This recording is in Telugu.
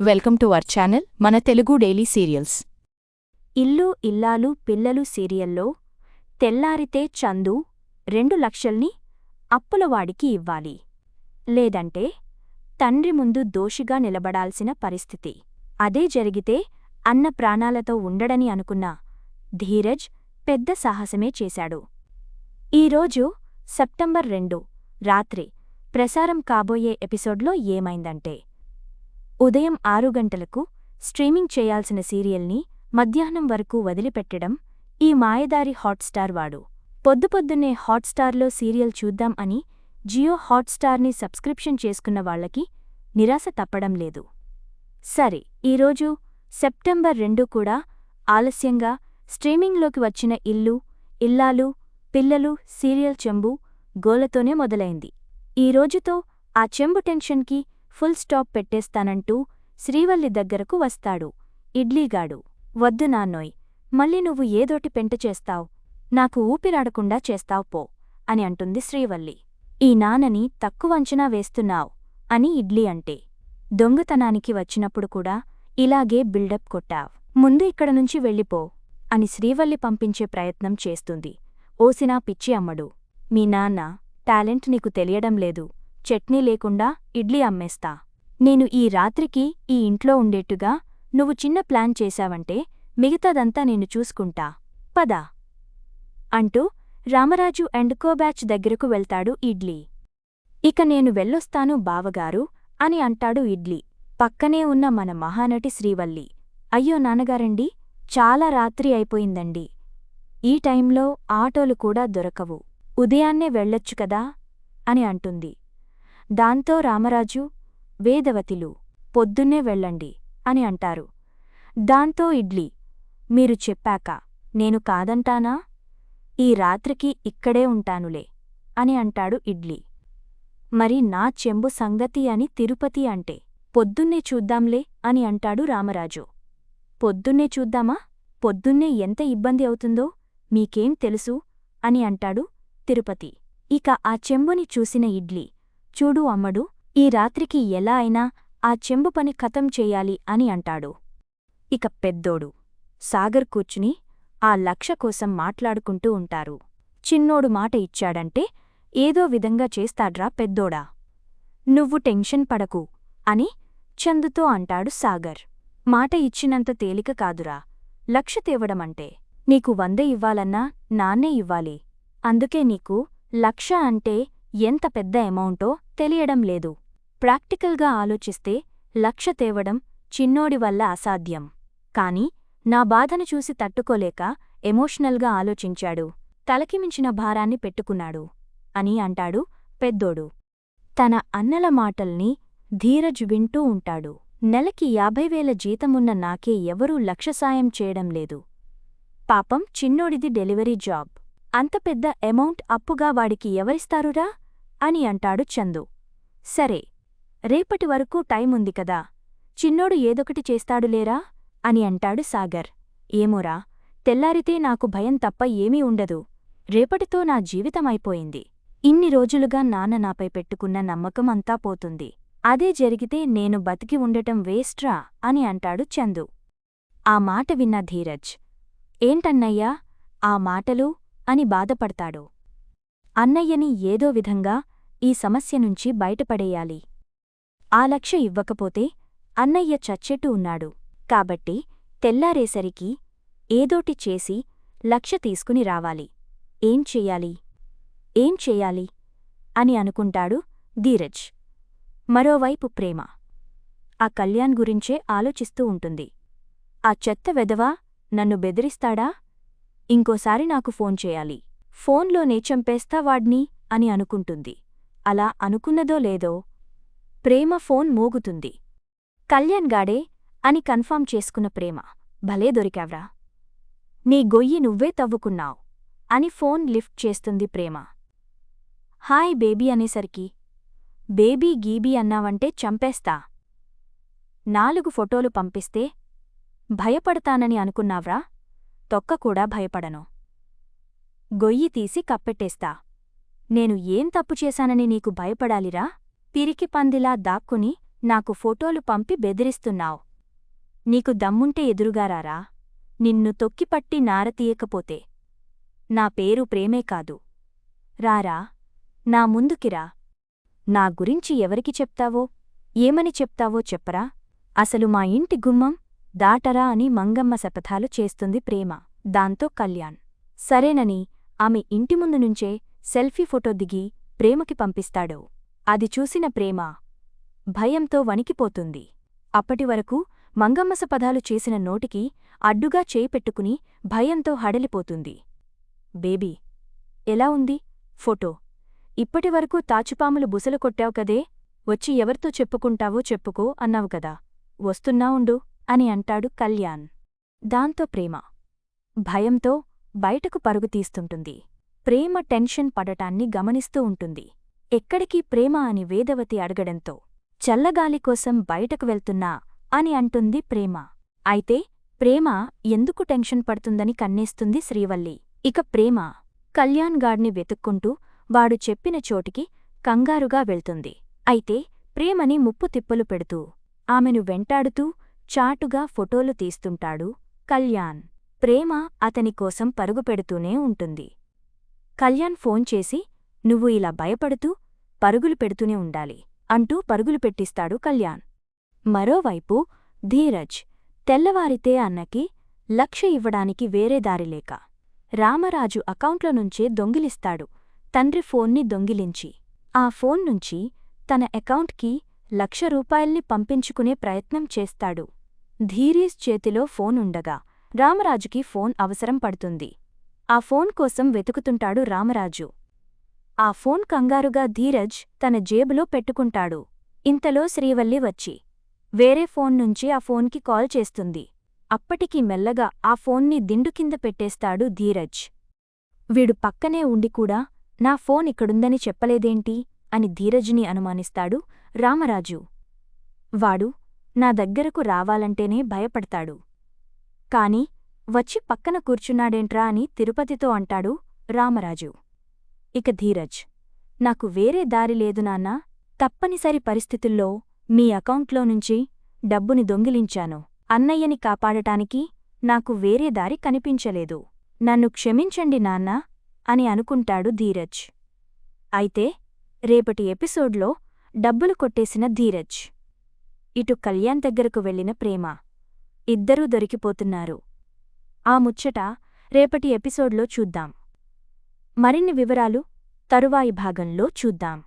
వెల్కమ్ టు అవర్ ఛానల్ మన తెలుగు డైలీ సీరియల్స్. ఇల్లు ఇల్లాలు పిల్లలు సీరియల్లో తెల్లారితే చందు రెండు లక్షల్ని అప్పులవాడికి ఇవ్వాలి. లేదంటే తండ్రి ముందు దోషిగా నిలబడాల్సిన పరిస్థితి. అదే జరిగితే అన్న ప్రాణాలతో ఉండడని అనుకున్న ధీరజ్ పెద్ద సాహసమే చేశాడు. ఈరోజు సెప్టెంబర్ రెండు రాత్రి ప్రసారం కాబోయే ఎపిసోడ్లో ఏమైందంటే ఉదయం ఆరు గంటలకు స్ట్రీమింగ్ చేయాల్సిన సీరియల్ని మధ్యాహ్నం వరకు వదిలిపెట్టడం ఈ మాయదారి హాట్స్టార్ వాడు. పొద్దుపొద్దున్నే హాట్స్టార్లో సీరియల్ చూద్దాం అని జియో హాట్స్టార్ని సబ్స్క్రిప్షన్ చేసుకున్న వాళ్ళకి నిరాశ తప్పడం లేదు. సరే ఈరోజు సెప్టెంబర్ రెండు కూడా ఆలస్యంగా స్ట్రీమింగ్లోకి వచ్చిన ఇల్లు ఇల్లాలు పిల్లలు సీరియల్ చెంబు గోలతోనే మొదలైంది. ఈ రోజుతో ఆ చెంబు టెన్షన్కి ఫుల్ స్టాప్ పెట్టేస్తానంటూ శ్రీవల్లి దగ్గరకు వస్తాడు. ఇడ్లీగాడు వద్దు నాన్నోయ్ మళ్ళీ నువ్వు ఏదోటి పెంట చేస్తావ్ నాకు ఊపిరాడకుండా చేస్తావ్ పో అని అంటుంది శ్రీవల్లి. ఈ నాన్నని తక్కువ అంచనా వేస్తున్నావ్ అని ఇడ్లీ అంటే. దొంగతనానికి వచ్చినప్పుడు కూడా ఇలాగే బిల్డప్ కొట్టావ్. ముందు ఇక్కడ నుంచి వెళ్ళిపో అని శ్రీవల్లి పంపించే ప్రయత్నం చేస్తుంది. ఓసినా పిచ్చి అమ్మడు. మీ నాన్న టాలెంట్ నీకు తెలియడం లేదు. చట్నీ లేకుండా ఇడ్లీ అమ్మేస్తా. నేను ఈ రాత్రికి ఈ ఇంట్లో ఉండేట్టుగా నువ్వు చిన్న ప్లాన్ చేశావంటే మిగతాదంతా నేను చూసుకుంటా. పద. అంటూ రామరాజు అండ్ కోబ్యాచ్ దగ్గరకు వెళ్తాడు ఇడ్లీ. ఇక నేను వెళ్ళొస్తాను బావగారు అని అంటాడు ఇడ్లీ. పక్కనే ఉన్న మన మహానటి శ్రీవల్లి. అయ్యో నాన్నగారండి చాలా రాత్రి అయిపోయిందండి. ఈ టైంలో ఆటోలు కూడా దొరకవు. ఉదయాన్నే వెళ్ళొచ్చు కదా అని అంటుంది. దాంతో రామరాజు వేదవతిలు పొద్దున్నే వెళ్ళండి అని అంటారు. దాంతో ఇడ్లీ మీరు చెప్పాక నేను కాదంటానా? ఈ రాత్రికి ఇక్కడే ఉంటానులే అని అంటాడు ఇడ్లీ. మరి నా చెంబు సంగతి అని తిరుపతి అంటే పొద్దున్నే చూద్దాంలే అని అంటాడు రామరాజు. పొద్దున్నే చూద్దామా? పొద్దున్నే ఎంత ఇబ్బంది అవుతుందో మీకేం తెలుసు అని అంటాడు తిరుపతి. ఇక ఆ చెంబుని చూసిన ఇడ్లీ చూడు అమ్మడు ఈ రాత్రికి ఎలా అయినా ఆ చెంబు పని ఖతం చెయ్యాలి అని అంటాడు. ఇక పెద్దోడు సాగర్ కూర్చుని ఆ లక్ష కోసం మాట్లాడుకుంటూ ఉంటారు. చిన్నోడు మాట ఇచ్చాడంటే ఏదో విధంగా చేస్తాడ్రా పెద్దోడా. నువ్వు టెన్షన్ పడకు అని చందుతో అంటాడు సాగర్. మాట ఇచ్చినంత తేలిక కాదురా లక్ష తేవడమంటే నీకు వంద ఇవ్వాలన్నా నాన్నే ఇవ్వాలి. అందుకే నీకు లక్ష అంటే ఎంత పెద్ద అమౌంటో తెలియడం లేదు. ప్రాక్టికల్గా ఆలోచిస్తే లక్ష తేవడం చిన్నోడి వల్ల అసాధ్యం. కాని నా బాధను చూసి తట్టుకోలేక ఎమోషనల్గా ఆలోచించాడు. తలకిమించిన భారాన్ని పెట్టుకున్నాడు అని అంటాడు పెద్దోడు. తన అన్నల మాటల్ని ధీరజ్ వింటూ ఉంటాడు. నెలకి యాభై వేల జీతమున్న నాకే ఎవరూ లక్ష సాయం చేయడం లేదు. పాపం చిన్నోడిది డెలివరీ జాబ్. అంత పెద్ద అమౌంట్ అప్పుగా వాడికి ఎవరిస్తారురా? అని అంటాడు చందు. సరే రేపటి వరకు టైముంది కదా చిన్నోడు ఏదొకటి చేస్తాడులేరా అని అంటాడు సాగర్. ఏమోరా తెల్లారితే నాకు భయం తప్ప ఏమీ ఉండదు. రేపటితో నా జీవితమైపోయింది ఇన్ని రోజులుగా నాన్న నాపై పెట్టుకున్న నమ్మకం అంతా పోతుంది. అదే జరిగితే నేను బతికి ఉండటం వేస్ట్రా అని అంటాడు చందు. ఆ మాట విన్న ధీరజ్. ఏంటన్నయ్యా ఆ మాటలు? అని బాధపడతాడు. అన్నయ్యని ఏదో విధంగా ఈ సమస్య నుంచి బయటపడేయాలి. ఆ లక్ష ఇవ్వకపోతే అన్నయ్య చచ్చెట్టు ఉన్నాడు. కాబట్టి తెల్లారేసరికి ఏదోటి చేసి లక్ష తీసుకుని రావాలి. ఏం చెయ్యాలి ఏం చెయ్యాలి అని అనుకుంటాడు ధీరజ్. మరోవైపు ప్రేమ. ఆ కళ్యాణ్ గురించే ఆలోచిస్తూ ఉంటుంది. ఆ చెత్త వెదవా నన్ను బెదిరిస్తాడా? ఇంకోసారి నాకు ఫోన్ చేయాలి. ఫోన్లోనే చంపేస్తా వాడ్ని అని అనుకుంటుంది. అలా అనుకున్నదో లేదో ప్రేమ ఫోన్ మోగుతుంది. కళ్యాణ్ గాడే అని కన్ఫర్మ్ చేసుకున్న ప్రేమ. భలే దొరికావ్రా. నీ గొయ్యి నువ్వే తవ్వుకున్నావ్ అని ఫోన్ లిఫ్ట్ చేస్తుంది ప్రేమ. హాయ్ బేబీ అనేసరికి బేబీ గీబీ అన్నావంటే చంపేస్తా. నాలుగు ఫోటోలు పంపిస్తే భయపడతానని అనుకున్నావ్రా. తొక్క కూడా భయపడను. గొయ్యి తీసి కప్పెట్టేస్తా. నేను ఏం తప్పు చేశానని నీకు భయపడాలిరా? పిరికి పందిలా దాక్కుని నాకు ఫోటోలు పంపి బెదిరిస్తున్నావు. నీకు దమ్ముంటే ఎదురుగారారా? నిన్ను తొక్కిపట్టి నారతీయకపోతే నా పేరు ప్రేమే కాదు. రారా నా ముందుకిరా నా గురించి ఎవరికి చెప్తావో ఏమని చెప్తావో చెప్పరా? అసలు మా ఇంటి గుమ్మం దాటరా అని మంగమ్మ శపథాలు చేస్తుంది ప్రేమ దాంతో కళ్యాణ్. సరేనని ఆమె ఇంటి ముందు నుంచే సెల్ఫీ ఫోటో దిగి ప్రేమకి పంపిస్తాడు. అది చూసిన ప్రేమ భయంతో వణికిపోతుంది. అప్పటివరకు మంగమ్మస పదాలు చేసిన నోటికి అడ్డుగా చేయి పెట్టుకుని భయంతో హడలిపోతుంది. బేబీ ఎలా ఉంది? ఫోటో ఇప్పటివరకు తాచుపాములు బుసలు కొట్టావు కదే? వచ్చి ఎవరితో చెప్పుకుంటావో చెప్పుకో అన్నావు కదా. వస్తున్నా ఉండు అని అంటాడు కళ్యాణ్. దాంతో ప్రేమ భయంతో బయటకు పరుగుతీస్తుంటుంది ప్రేమ టెన్షన్ పడటాన్ని గమనిస్తూ ఉంటుంది. ఎక్కడికి ప్రేమ అని వేదవతి అడగడంతో చల్లగాలి కోసం బయటకు వెళ్తున్నా అని అంటుంది ప్రేమ. అయితే ప్రేమ ఎందుకు టెన్షన్ పడుతుందని కన్నేస్తుంది శ్రీవల్లి. ఇక ప్రేమ కళ్యాణ్ గాడ్ని వెతుక్కుంటూ వాడు చెప్పిన చోటికి కంగారుగా వెళ్తుంది. అయితే ప్రేమని ముప్పు తిప్పలు పెడుతూ ఆమెను వెంటాడుతూ చాటుగా ఫోటోలు తీస్తుంటాడు కళ్యాణ్. ప్రేమ అతని కోసం పరుగు పెడుతూనే ఉంటుంది. కళ్యాణ్ ఫోన్ చేసి నువ్వు ఇలా భయపడుతూ పరుగులు పెడుతూనే ఉండాలి అంటూ పరుగులు పెట్టిస్తాడు కళ్యాణ్. మరోవైపు ధీరజ్ తెల్లవారితే అన్నకి లక్ష ఇవ్వడానికి వేరే దారిలేక రామరాజు అకౌంట్లో నుంచే దొంగిలిస్తాడు తండ్రి ఫోన్ని దొంగిలించి. ఆ ఫోన్ నుంచి తన అకౌంట్కి లక్ష రూపాయల్ని పంపించుకునే ప్రయత్నం చేస్తాడు. ధీరీస్ చేతిలో ఫోనుండగా రామరాజుకి ఫోన్ అవసరం పడుతుంది. ఆ ఫోన్ కోసం వెతుకుతుంటాడు రామరాజు. ఆ ఫోన్ కంగారుగా ధీరజ్ తన జేబులో పెట్టుకుంటాడు. ఇంతలో శ్రీవల్లి వచ్చి వేరే ఫోన్ నుంచి ఆ ఫోన్కి కాల్ చేస్తుంది. అప్పటికి మెల్లగా ఆ ఫోన్ని దిండు కింద పెట్టేస్తాడు ధీరజ్. వీడు పక్కనే ఉండి కూడా నా ఫోన్ ఇక్కడుందని చెప్పలేదేంటి? అని ధీరజ్ని అనుమానిస్తాడు రామరాజు. వాడు నా దగ్గరకు రావాలంటేనే భయపడతాడు. కాని వచ్చి పక్కన కూర్చున్నాడేంట్రా అని తిరుపతితో అంటాడు రామరాజు. ఇక ధీరజ్ నాకు వేరే దారి లేదు నాన్నా. తప్పనిసరి పరిస్థితుల్లో మీ అకౌంట్లో నుంచి డబ్బుని దొంగిలించాను. అన్నయ్యని కాపాడటానికి నాకు వేరే దారి కనిపించలేదు. నన్ను క్షమించండి నాన్నా అని అనుకుంటాడు ధీరజ్. అయితే రేపటి ఎపిసోడ్లో డబ్బులు కొట్టేసిన ధీరజ్. ఇటు కళ్యాణ్ దగ్గరకు వెళ్ళిన ప్రేమ. ఇద్దరూ దొరికిపోతున్నారు. ఆ ముచ్చట రేపటి ఎపిసోడ్లో చూద్దాం. మరిన్ని వివరాలు తరువాయి భాగంలో చూద్దాం.